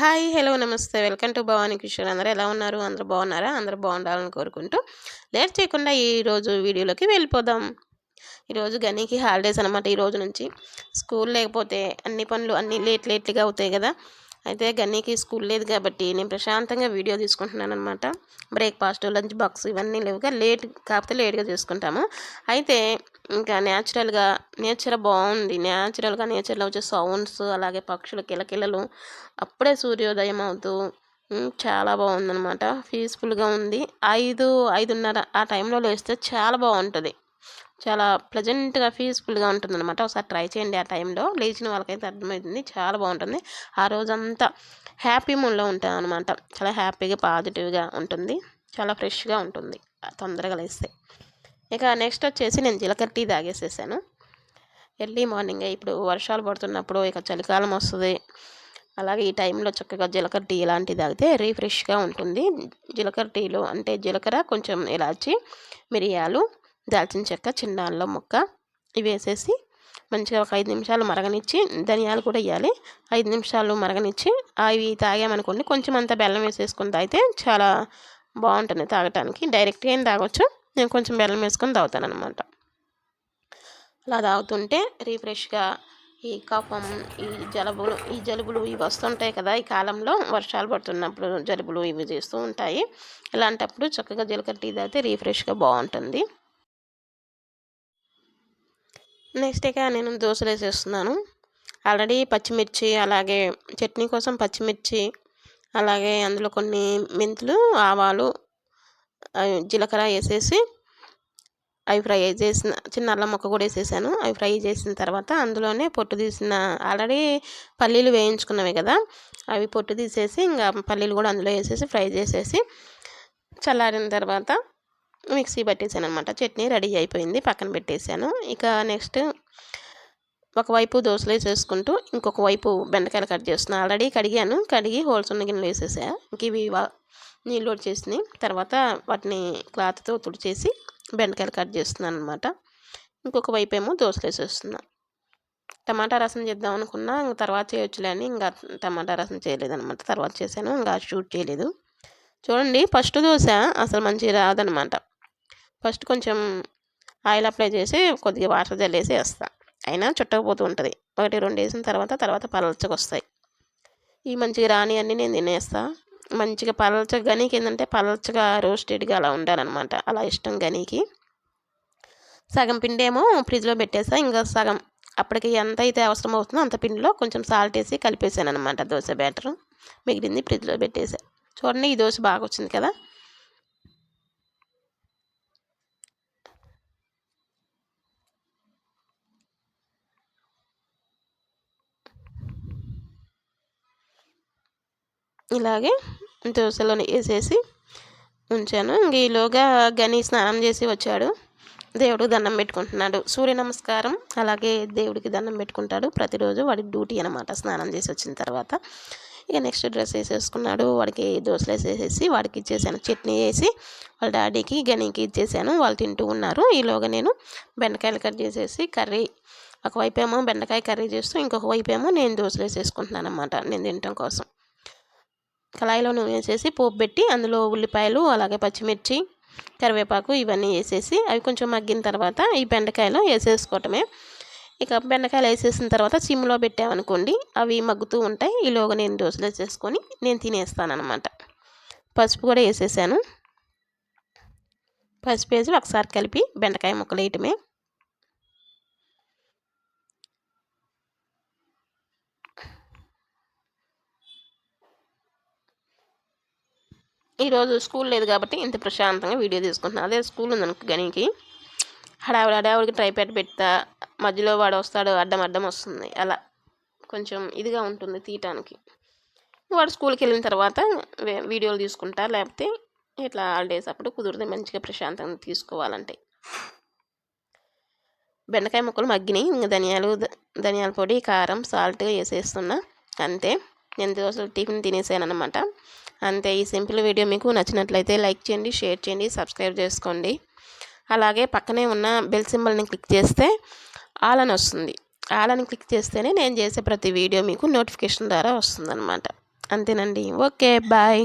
Hi hello నమస్తే. Welcome to Bhavani Kishore. అందరూ ఎలా ఉన్నారు? అందరూ బాగున్నారా? అందరూ బాగుండాలని కోరుకుంటూ లేట్ చేయకుండా ఈరోజు వీడియోలోకి వెళ్ళిపోదాం. ఈరోజు గనికి హాలిడేస్ అనమాట ఈరోజు నుంచి స్కూల్ లేకపోతే అన్ని పనులు అన్ని లేట్ లేట్గా అవుతాయి కదా. అయితే గన్నీకి స్కూల్ లేదు కాబట్టి నేను ప్రశాంతంగా వీడియో తీసుకుంటున్నాను అనమాట బ్రేక్ఫాస్ట్ లంచ్ బాక్స్ ఇవన్నీ లేవుగా లేట్ కాకపోతే లేట్గా చేసుకుంటాము. అయితే ఇంకా న్యాచురల్గా నేచర్ బాగుంది. న్యాచురల్గా నేచర్లో వచ్చే సౌండ్స్ అలాగే పక్షుల కిలకిలలు అప్పుడే సూర్యోదయం అవుతూ చాలా బాగుందనమాట పీస్ఫుల్గా ఉంది. ఐదు ఐదున్నర ఆ టైంలో లేస్తే చాలా బాగుంటుంది. చాలా ప్లజెంట్గా పీస్ఫుల్గా ఉంటుంది అనమాట ఒకసారి ట్రై చేయండి ఆ టైంలో లేచిన వాళ్ళకైతే అర్థమవుతుంది. చాలా బాగుంటుంది. ఆ రోజంతా హ్యాపీ మూడ్లో ఉంటాం అనమాట చాలా హ్యాపీగా పాజిటివ్గా ఉంటుంది. చాలా ఫ్రెష్గా ఉంటుంది. తొందరగా లేస్తే. ఇక నెక్స్ట్ వచ్చేసి నేను జీలకర్ర టీ తాగేసేసాను. ఎర్లీ మార్నింగ్ ఇప్పుడు వర్షాలు పడుతున్నప్పుడు ఇక చలికాలం వస్తుంది. అలాగే ఈ టైంలో చక్కగా జీలకర్ర టీ ఇలాంటివి తాగితే రీఫ్రెష్గా ఉంటుంది. జీలకర్ర టీలో అంటే జీలకర్ర కొంచెం ఇలాచి మిరియాలు దాల్చిన చెక్క చిన్న అల్లం ముక్క ఇవి వేసేసి మంచిగా ఒక ఐదు నిమిషాలు మరగనిచ్చి ధనియాలు కూడా వేయాలి. ఐదు నిమిషాలు మరగనిచ్చి అవి తాగామనుకోండి కొంచెం అంత బెల్లం వేసేసుకుని తాగితే చాలా బాగుంటుంది తాగటానికి. డైరెక్ట్గా ఏం తాగొచ్చు నేను కొంచెం బెల్లం వేసుకొని తాగుతాను అనమాట అలా తాగుతుంటే రీఫ్రెష్గా ఈ కఫం ఈ జలుబులు ఈ జలుబులు ఇవి వస్తుంటాయి కదా ఈ కాలంలో వర్షాలు పడుతున్నప్పుడు జలుబులు ఇవి చేస్తూ ఉంటాయి. ఇలాంటప్పుడు చక్కగా జీలకర్ర టీ తాగితే రీఫ్రెష్గా బాగుంటుంది. నెక్స్ట్ ఇక నేను దోశలు వేసేస్తున్నాను. ఆల్రెడీ పచ్చిమిర్చి అలాగే చట్నీ కోసం పచ్చిమిర్చి అలాగే అందులో కొన్ని మెంతులు ఆవాలు జీలకర్ర వేసేసి అవి ఫ్రై చేసిన చిన్న అల్లం ముక్క కూడా వేసేసాను. అవి ఫ్రై చేసిన తర్వాత అందులోనే పొట్టు తీసిన ఆల్రెడీ పల్లీలు వేయించుకున్నవి కదా అవి పొట్టు తీసేసి ఇంకా పల్లీలు కూడా అందులో వేసేసి ఫ్రై చేసేసి చల్లారిన తర్వాత మిక్సీ పట్టేసాను అనమాట చట్నీ రెడీ అయిపోయింది. పక్కన పెట్టేశాను. ఇక నెక్స్ట్ ఒకవైపు దోశలు వేసేసుకుంటూ ఇంకొక వైపు బెండకాయలు కట్ చేస్తున్నాను ఆల్రెడీ కడిగాను. కడిగి హోల్స్ ఉన్న గిన్నెలు వేసేసా. ఇంక ఇవి నీళ్ళు వచ్చేసినాయి తర్వాత వాటిని క్లాత్తో తుడిచేసి బెండకాయలు కట్ చేస్తున్నాను అనమాట ఇంకొక వైపు ఏమో దోశలు వేసేస్తున్నా. టమాటా రసం చేద్దాం అనుకున్నా ఇంక తర్వాత చేయొచ్చులే అని ఇంకా టమాటా రసం చేయలేదనమాట తర్వాత చేశాను. ఇంకా షూట్ చేయలేదు. చూడండి ఫస్ట్ దోశ అసలు మంచిగా రాదనమాట ఫస్ట్ కొంచెం ఆయిల్ అప్లై చేసి కొద్దిగా వాటర్ జల్లేసి వేస్తా. అయినా చుట్టకపోతూ ఉంటుంది. ఒకటి రెండు వేసిన తర్వాత తర్వాత పలచగా వస్తాయి. ఈ మంచిగా రాని అన్నీ నేను తినేస్తా. మంచిగా పలచగా గనీకి ఏంటంటే పలచగా రోస్టెడ్గా అలా ఉండాలన్నమాట. అలా ఇష్టం గనీకి. సగం పిండి ఏమో ఫ్రిడ్జ్లో పెట్టేసా ఇంకా సగం అప్పటికి ఎంత అయితే అవసరం అవుతుందో అంత పిండిలో కొంచెం సాల్ట్ వేసి కలిపేసాను అనమాట దోశ బ్యాటర్ మిగిలింది ఫ్రిడ్జ్లో పెట్టేసా. చూడండి ఈ దోశ బాగా వచ్చింది కదా. ఇలాగే దోశలో వేసేసి ఉంచాను. ఇంక ఈలోగా గని స్నానం చేసి వచ్చాడు. దేవుడికి దండం పెట్టుకుంటున్నాడు. సూర్య నమస్కారం. అలాగే దేవుడికి దండం పెట్టుకుంటాడు. ప్రతిరోజు వాడి డ్యూటీ అనమాట స్నానం చేసి వచ్చిన తర్వాత ఇక నెక్స్ట్ డ్రెస్ వేసేసుకున్నాడు. వాడికి దోశలు వేసేసి వాడికి ఇచ్చేసాను. చట్నీ వేసి వాళ్ళ డాడీకి గనికి ఇచ్చేసాను. వాళ్ళు తింటూ ఉన్నారు. ఈలోగా నేను బెండకాయలు కట్ చేసేసి కర్రీ ఒకవైపు ఏమో బెండకాయ కర్రీ చేస్తూ ఇంకొక వైపు ఏమో నేను దోశలు వేసేసుకుంటున్నాను అనమాట నేను తినటం కోసం. కళాయిలో నూనె వేసేసి పోపు పెట్టి అందులో ఉల్లిపాయలు అలాగే పచ్చిమిర్చి కరివేపాకు ఇవన్నీ వేసేసి అవి కొంచెం మగ్గిన తర్వాత ఈ బెండకాయలో వేసేసుకోవటమే. ఇక బెండకాయలు వేసేసిన తర్వాత సిమ్లో పెట్టామనుకోండి అవి మగ్గుతూ ఉంటాయి. ఈలోగా నేను దోశలు వేసేసుకొని నేను తినేస్తానమాట పసుపు కూడా వేసేసాను. పసుపు వేసి ఒకసారి కలిపి బెండకాయ ముక్కలు వేయటమే. ఈరోజు స్కూల్ లేదు కాబట్టి ఇంత ప్రశాంతంగా వీడియో తీసుకుంటున్నాను అదే స్కూల్ ఉంది అనుకో గనికి. హడావిడి హడావిడికి ట్రైప్యాడ్ పెడతా మధ్యలో వాడు వస్తాడు అడ్డం అడ్డం వస్తుంది. అలా కొంచెం ఇదిగా ఉంటుంది తీయటానికి. వాడు స్కూల్కి వెళ్ళిన తర్వాత వీడియోలు తీసుకుంటా లేకపోతే ఇట్లా హాలిడేస్ అప్పుడు కుదిరితే మంచిగా ప్రశాంతంగా తీసుకోవాలంటే. బెండకాయ ముక్కలు మగ్గినాయి ఇంకా ధనియాలు ధనియాల పొడి కారం సాల్ట్ వేసేస్తున్నా. అంతే. నేను దోశలు టిఫిన్ తినేసాను అనమాట అంతే ఈ సింపుల్ వీడియో మీకు నచ్చినట్లయితే లైక్ చేయండి షేర్ చేయండి సబ్స్క్రైబ్ చేసుకోండి. అలాగే పక్కనే ఉన్న బెల్ సింబల్ని క్లిక్ చేస్తే ఆల్ అని వస్తుంది. ఆల్ అని క్లిక్ చేస్తేనే నేను చేసే ప్రతి వీడియో మీకు నోటిఫికేషన్ ద్వారా వస్తుందన్నమాట. అంతేనండి. Okay bye.